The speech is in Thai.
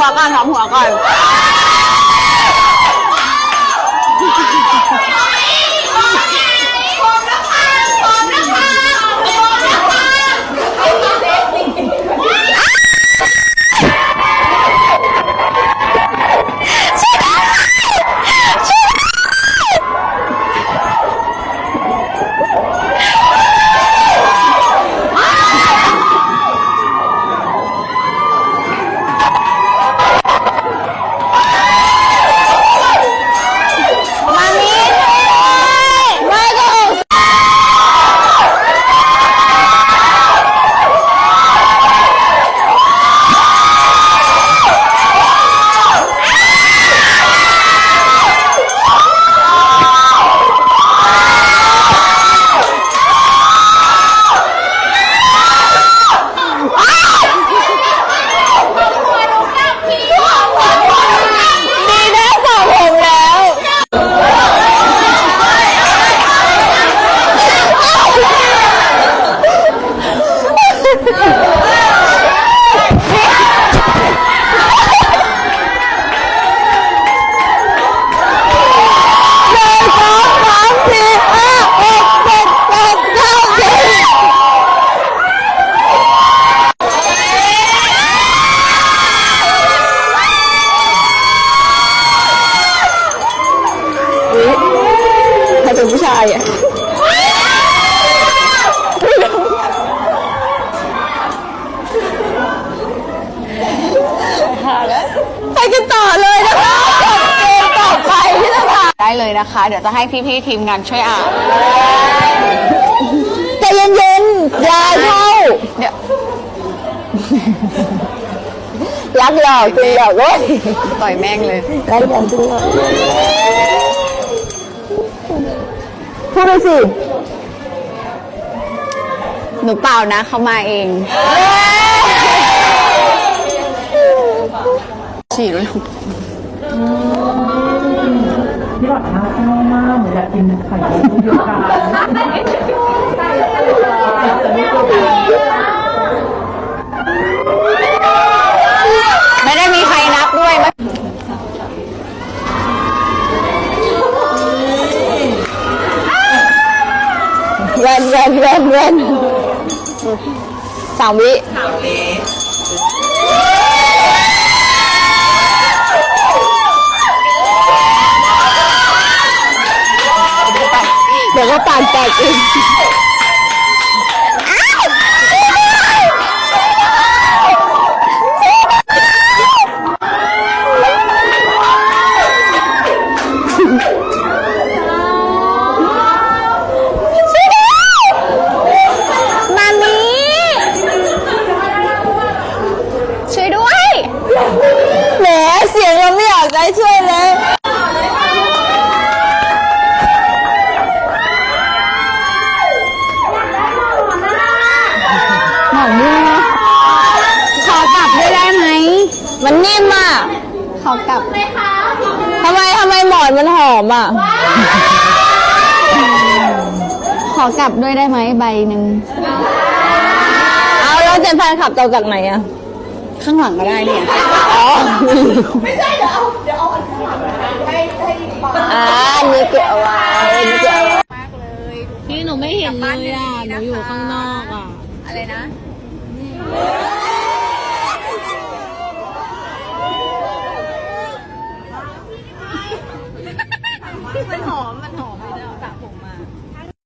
หัวก่อนหอมหัวก่อน มานี่ไม่ก็ ดีนะสระผมแล้ว หนึ่งสองสามสี่ห้าหกเจ็ดแปดเก้าสิบใครเป็นผู้ชาย อะไปกันต่อเลยนะคะกับเกมต่อไปที่จะผ่านได้เลยนะคะ เดี๋ยวจะให้พี่ๆทีมงานช่วยอ่านใจเย็นๆอยาเข้าเดี๋ยวรักหลอกจริงหลอกเว้ยต่อยแม่งเลย รักหลอกจริงหลอก พูดไปสิ หนูเปล่านะเขามาเอง ฉี่เลยพี่หลอดน่าเศร้ามากเหมือนอยากกินไข่ลูกเดียวกันแต่ไม่ตัวเอง ไม่ได้มีใครนับด้วยไหมเว้นแว้นแว้นแว้นสามวิเดี๋ยวก็ปานแตกเองมามีช่วยด้วยแหมเสียง เราไม่อยากจะช่วยเลยหมอนนิ่มนะขอกลับด้วยได้ไหม มันนิ่มอะ ขอกลับทำไมทำไมหมอนมันหอมอะ ขอกลับด้วยได้ไหมใบหนึ่ง เอาแล้วเจนแฟนขับเราจากไหนอะ ข้างหลังก็ได้เนี่ย อ๋อ ไม่ใช่เดี๋ยวเอาเดี๋ยวเอาอันข้างหลังให้ให้อ่าอันนี้เก็บเอาไว้อันนี้เก็บเอาไว้พี่หนูไม่เห็นเลยอะ หนูอยู่ข้างนอกอะ อะไรนะ